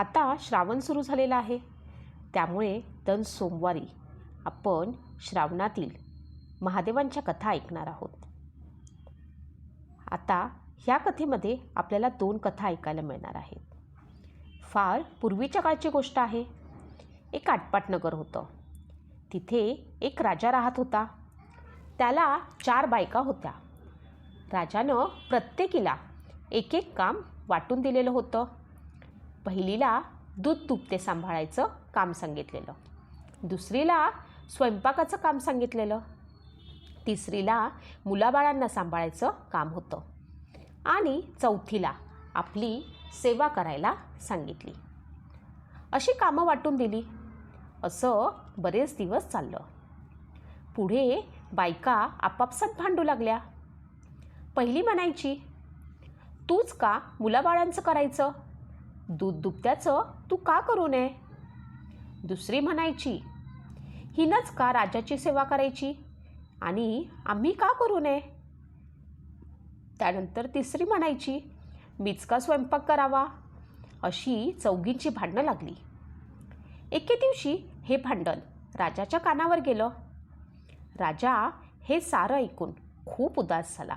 आता श्रावण सुरू झालेला आहे. त्यामुळे दर सोमवारी आपण श्रावणातील महादेवांच्या कथा ऐकणार आहोत. आता ह्या कथेमध्ये आपल्याला दोन कथा ऐकायला मिळणार आहेत. फार पूर्वीच्या काळची गोष्ट आहे. एक आटपाट नगर होतं. तिथे एक राजा राहत होता. त्याला चार बायका होत्या. राजानं प्रत्येकीला एक एक काम वाटून दिलेलं होतं. पहिलीला दूध तुपते सांभाळायचं काम सांगितलेलं. दुसरीला स्वयंपाकाचं काम सांगितलेलं. तिसरीला मुलाबाळांना सांभाळायचं काम होतं. आणि चौथीला आपली सेवा करायला सांगितली. अशी कामं वाटून दिली. असं बरेच दिवस चाललं. पुढे बायका आपापसात भांडू लागल्या. पहिली म्हणायची तूच का मुलाबाळांचं करायचं? दूध दुभत्याचं तू का करू नये? दुसरी म्हणायची हिनंच का राजाची सेवा करायची? आणि आम्ही का करू नये? त्यानंतर तिसरी म्हणायची मीच का स्वयंपाक करावा. अशी चौघींची भांडणं लागली. एके दिवशी हे भांडण राजाच्या कानावर गेलं. राजा हे सारं ऐकून खूप उदास झाला.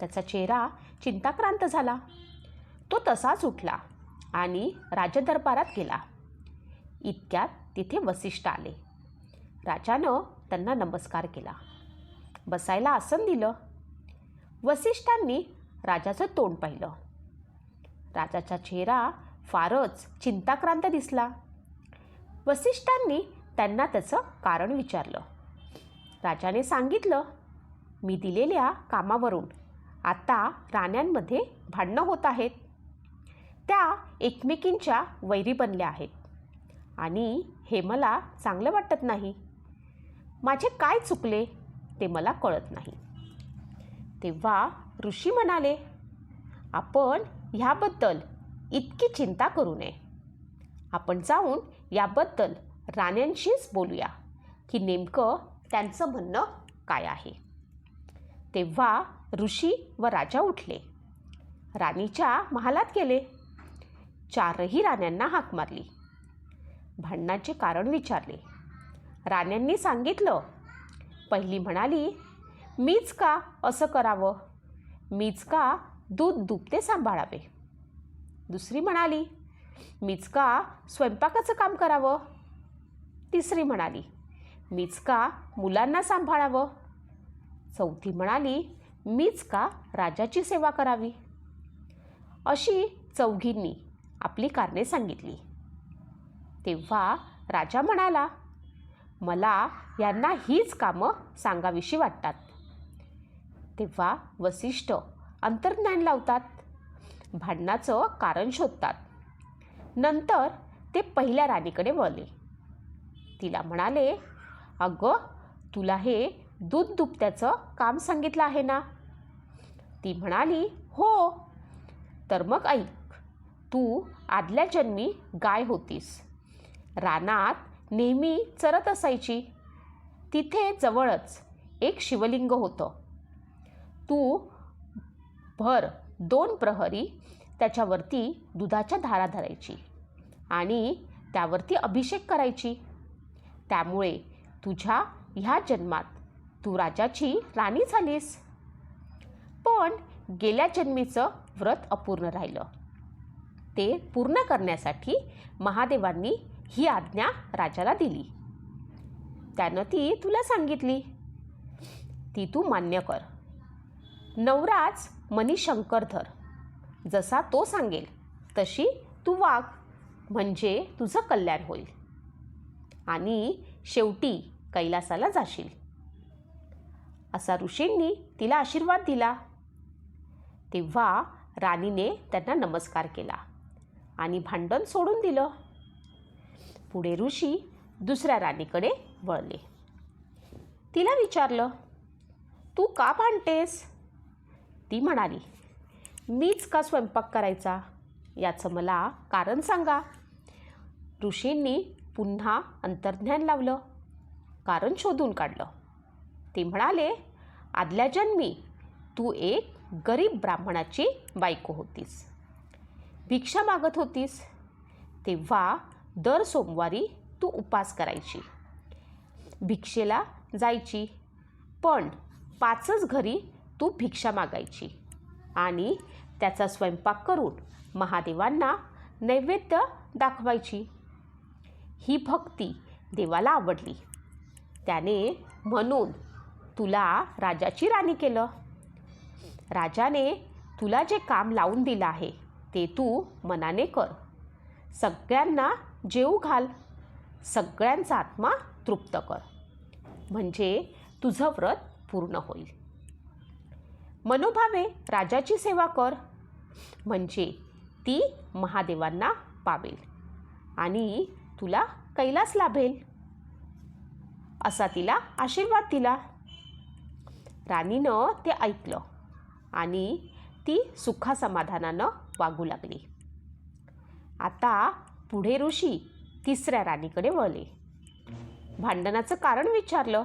त्याचा चेहरा चिंताक्रांत झाला. तो तसाच उठला. आणि राजदरबारात गेला. इतक्यात तिथे वसिष्ठ आले. राजानं त्यांना नमस्कार केला. बसायला आसन दिलं. वसिष्ठांनी राजाचं तोंड पाहिलं. राजाचा चेहरा फारच चिंताक्रांत दिसला. वसिष्ठांनी त्यांना त्याचं कारण विचारलं. राजाने सांगितलं मी दिलेल्या कामावरून आता राण्यांमध्ये भांडणं होत आहेत. त्या एकमेकींच्या वैरी बनल्या आहेत. आणि हे मला चांगलं वाटत नाही. माझे काय चुकले ते मला कळत नाही. तेव्हा ऋषी म्हणाले आपण ह्याबद्दल इतकी चिंता करू नये. आपण जाऊन याबद्दल राण्यांशीच बोलूया की नेमकं त्यांचं म्हणणं काय आहे. तेव्हा ऋषी व राजा उठले. राणीच्या महालात गेले. चारही राण्यांना हाक मारली. भांडणाचे कारण विचारले. राण्यांनी सांगितलं पहिली म्हणाली मीच का असं करावं? मीच का दूध दुभते सांभाळावे? दुसरी म्हणाली मीच का स्वयंपाकाचं काम करावं? तिसरी म्हणाली मीच का मुलांना सांभाळावं? चौथी म्हणाली मीच का राजाची सेवा करावी? अशी चौघींनी आपली कारणे सांगितली. तेव्हा राजा म्हणाला मला यांना हीच कामं सांगावीशी वाटतात. तेव्हा वसिष्ठ अंतर्ज्ञान लावतात. भांडणाचं कारण शोधतात. नंतर ते पहिल्या राणीकडे वळले. तिला म्हणाले अगं तुला हे दूध दुपत्याचं काम सांगितलं आहे ना? ती म्हणाली हो. तर मग ऐक तू आदल्या जन्मी गाय होतीस. रानात नेहमी चरत असायची. तिथे जवळच एक शिवलिंग होतं. तू भर दोन प्रहरी त्याच्यावरती दुधाच्या धारा धरायची आणि त्यावरती अभिषेक करायची. त्यामुळे तुझ्या ह्या जन्मात तू राजाची राणी झालीस. पण गेल्या जन्मीचं व्रत अपूर्ण राहिलं. ते पूर्ण करण्यासाठी महादेवांनी ही आज्ञा राजाला दिली. त्यानं ती तुला सांगितली. ती तू मान्य कर. नवराज मनीशंकर धर जसा तो सांगेल तशी तू वाघ म्हणजे तुझं कल्याण होईल. आणि शेवटी कैलासाला जाशील. असा ऋषींनी तिला आशीर्वाद दिला. तेव्हा राणीने त्यांना नमस्कार केला. आणि भांडण सोडून दिलं. पुढे ऋषी दुसऱ्या राणीकडे वळले. तिला विचारलं तू का भांडतेस? ती म्हणाली मीच का स्वयंपाक करायचा? याचं मला कारण सांगा. ऋषींनी पुन्हा अंतर्ज्ञान लावलं कारण शोधून काढलं. ते म्हणाले आदल्या जन्मी तू एक गरीब ब्राह्मणाची बायको होतीस. भिक्षा मागत होतीस? तेव्हा दर सोमवारी तू उपास करायची. भिक्षेला जायची. पण पाचच घरी तू भिक्षा मागायची आणि त्याचा स्वयंपाक करून महादेवांना नैवेद्य दाखवायची. ही भक्ती देवाला आवडली. त्याने म्हणून तुला राजाची राणी केलं. राजाने तुला जे काम लावून दिलं आहे ते तू मनाने कर. सगळ्यांना जेऊ घाल. सगळ्यांचा आत्मा तृप्त कर. म्हणजे तुझं व्रत पूर्ण होईल. मनोभावे राजाची सेवा कर. म्हणजे ती महादेवांना पावेल आणि तुला कैलास लाभेल. असा तिला आशीर्वाद दिला. राणीनं ते ऐकलं आणि ती सुखासमाधानानं वागू लागली. आता पुढे ऋषी तिसऱ्या राणीकडे वळले. भांडणाचं कारण विचारलं.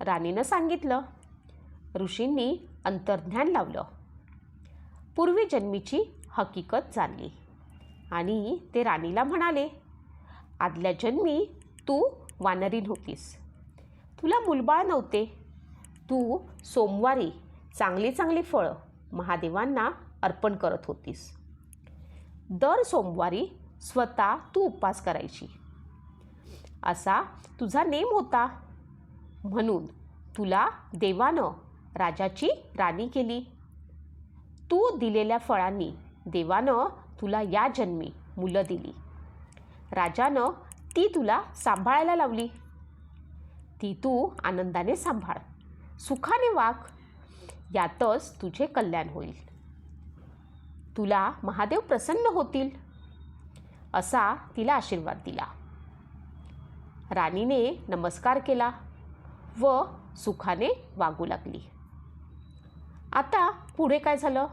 राणीनं सांगितलं. ऋषींनी अंतर्ज्ञान लावलं. पूर्वी जन्मीची हकीकत जाणली. आणि ते राणीला म्हणाले आदल्या जन्मी तू वानरीन होतीस तुला मुलबाळ नव्हते. तू सोमवारी चांगली चांगली फळं महादेवांना अर्पण करत होतीस. दर सोमवारी स्वतः तू उपवास करायची. असा तुझा नेम होता. म्हणून तुला देवानं राजाची राणी केली. तू दिलेल्या फळांनी देवानं तुला या जन्मी मुलं दिली. राजानं ती तुला सांभाळायला लावली. ती तू आनंदाने सांभाळ. सुखाने वाघ यातच तुझे कल्याण होईल. तुला महादेव प्रसन्न होतील असा तिला आशीर्वाद दिला. राणीने नमस्कार केला व सुखाने वागू लागली. आता पुढे काय झालं?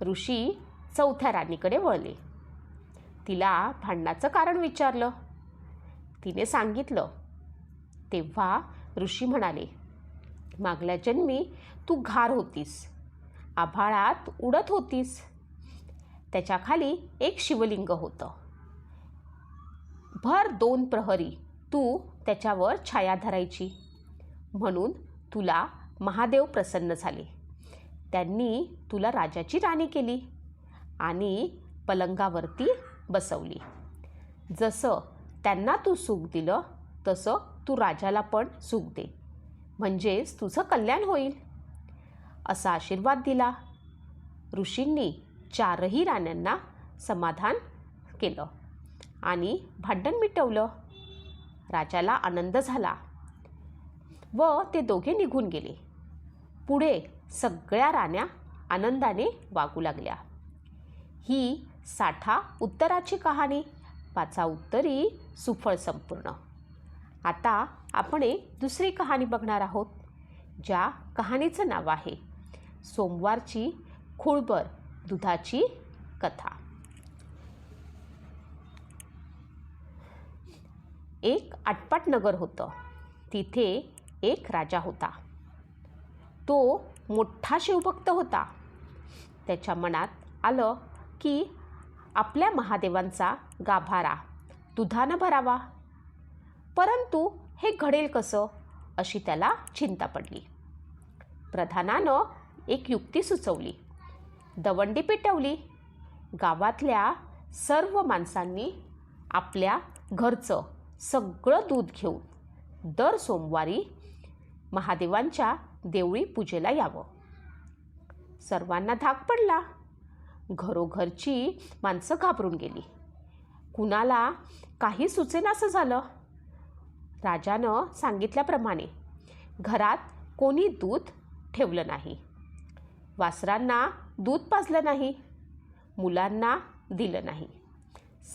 ऋषी चौथ्या राणीकडे वळले. तिला भांडणाचं कारण विचारलं. तिने सांगितलं तेव्हा ऋषी म्हणाले मागल्या जन्मी तू घार होतीस आभाळात उडत होतीस. त्याच्याखाली एक शिवलिंग होतं. भर दोन प्रहरी तू त्याच्यावर छाया धरायची. म्हणून तुला महादेव प्रसन्न झाले. त्यांनी तुला राजाची राणी केली आणि पलंगावरती बसवली. जसं त्यांना तू सुख दिलं तसं तू राजाला पण सुख दे. म्हणजेच तुझं कल्याण होईल. असा आशीर्वाद दिला. ऋषींनी चारही राण्यांना समाधान केलं आणि भांडण मिटवलं. राजाला आनंद झाला व ते दोघे निघून गेले. पुढे सगळ्या राण्या आनंदाने वागू लागल्या. ही साठा उत्तराची कहाणी. पाचा उत्तरी सुफळ संपूर्ण. आता आपण एक दुसरी कहाणी बघणार आहोत ज्या कहाणीचं नाव आहे सोमवारची खुळबर दुधाची कथा. एक आटपाट नगर होतं. तिथे एक राजा होता. तो मोठा शिवभक्त होता. त्याच्या मनात आलं की आपल्या महादेवांचा गाभारा दुधानं भरावा. परंतु हे घडेल कसं? अशी त्याला चिंता पडली. प्रधानानं एक युक्ती सुचवली. दवंडी पेटवली. गावातल्या सर्व माणसांनी आपल्या घरचं सगळं दूध घेऊन दर सोमवारी महादेवांच्या देवळी पूजेला यावं. सर्वांना धाक पडला. घरोघरची माणसं घाबरून गेली. कुणाला काही सुचेनासं झालं. राजानं सांगितल्याप्रमाणे घरात कोणी दूध ठेवलं नाही. वासरांना दूध पाजलं नाही. मुलांना दिलं नाही.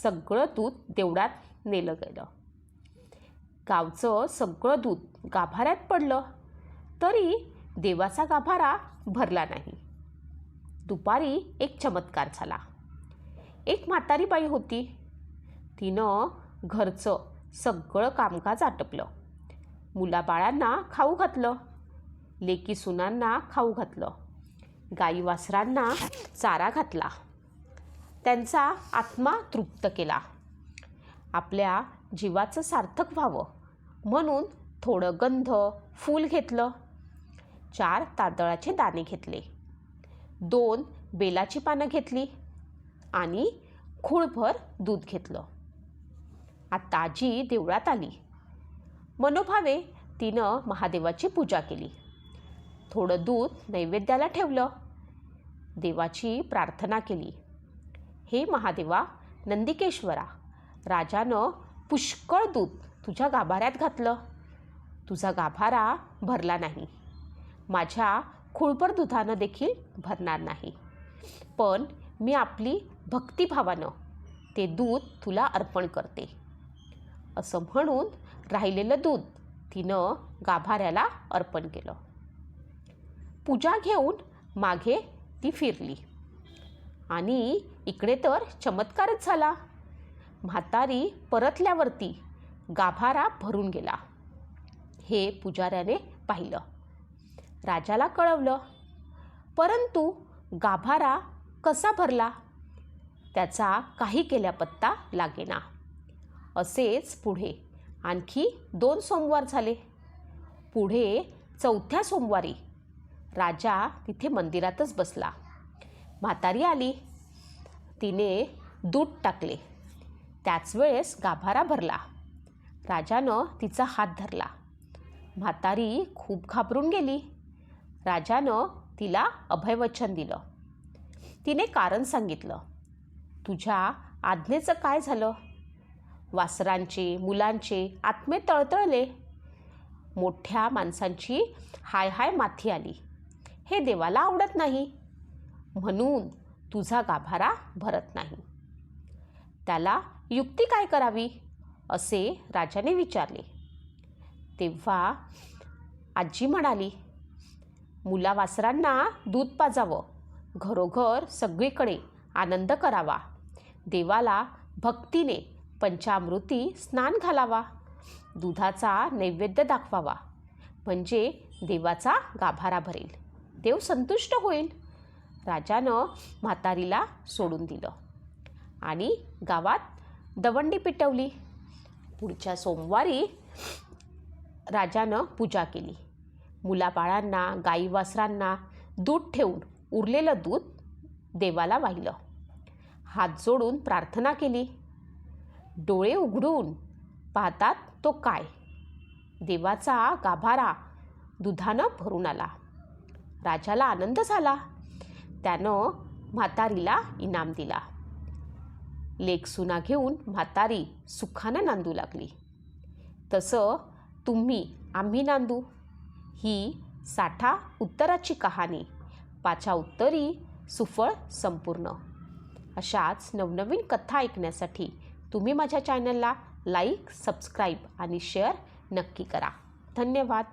सगळं दूध देवळात नेलं गेलं. गावचं सगळं दूध गाभाऱ्यात पडलं. तरी देवाचा गाभारा भरला नाही. दुपारी एक चमत्कार झाला. एक म्हातारी बाई होती. तिनं घरचं सगळं कामकाज आटपलं. मुलाबाळांना खाऊ घातलं. लेकी सुनांना खाऊ घातलं. गाई वासरांना चारा घातला. त्यांचा आत्मा तृप्त केला. आपल्या जीवाचं सार्थक व्हावं म्हणून थोडं गंध फूल घेतलं. चार तांदळाचे दाणे घेतले. दोन बेलाची पानं घेतली आणि खूळभर दूध घेतलं. आता आजी देवळात आली. मनोभावे तिनं महादेवाची पूजा केली. थोडं दूध नैवेद्याला ठेवलं. देवाची प्रार्थना केली. हे महादेवा नंदिकेश्वरा राजानं पुष्कळ दूध तुझ्या गाभाऱ्यात घातलं. तुझा गाभारा भरला नाही. माझ्या खुळपर दुधानं देखील भरणार नाही. पण मी आपली भक्तिभावानं ते दूध तुला अर्पण करते. असं म्हणून राहिलेलं दूध तिनं गाभाऱ्याला अर्पण केलं. पूजा घेऊन मागे ती फिरली. आणि इकडे तर चमत्कारच झाला. म्हातारी परतल्यावरती गाभारा भरून गेला. हे पुजाऱ्याने पाहिलं. राजाला कळवलं. परंतु गाभारा कसा भरला? त्याचा काही केल्या पत्ता लागेना. असेच पुढे आणखी दोन सोमवार झाले. पुढे चौथ्या सोमवारी राजा तिथे मंदिरातच बसला. म्हातारी आली. तिने दूध टाकले. त्याच वेळेस गाभारा भरला. राजानं तिचा हात धरला. म्हातारी खूप घाबरून गेली. राजानं तिला अभयवचन दिलं. तिने कारण सांगितलं. तुझ्या आज्ञेचं काय झालं? वासरांचे मुलांचे आत्मे तळतळले. मोठ्या माणसांची हाय हाय माथी आली. हे देवाला आवडत नाही. म्हणून तुझा गाभारा भरत नाही. त्याला युक्ती काय करावी? असे राजाने विचारले. तेव्हा आजी म्हणाली मुलावासरांना दूध पाजावं. घरोघर सगळीकडे आनंद करावा. देवाला भक्तीने पंचामृती स्नान घालावा. दुधाचा नैवेद्य दाखवावा. म्हणजे देवाचा गाभारा भरेल. देव संतुष्ट होईल. राजानं म्हातारीला सोडून दिलं. आणि गावात दवंडी पिटवली. पुढच्या सोमवारी राजानं पूजा केली. मुलाबाळांना गाई वासरांना दूध ठेवून उरलेलं दूध देवाला वाहिलं. हात जोडून प्रार्थना केली. डोळे उघडून पाहतात तो काय? देवाचा गाभारा दुधानं भरून आला. राजाला आनंद झाला. त्यानं म्हातारीला इनाम दिला. लेक सुना घेऊन म्हातारी सुखानं नांदू लागली. तसं तुम्ही आम्ही नांदू. ही साठा उत्तराची कहाणी. पाचा उत्तरी सुफळ संपूर्ण. अशाच नवनवीन कथा ऐकण्यासाठी तुम्ही माझ्या चॅनलला लाईक सबस्क्राईब आणि शेअर नक्की करा. धन्यवाद.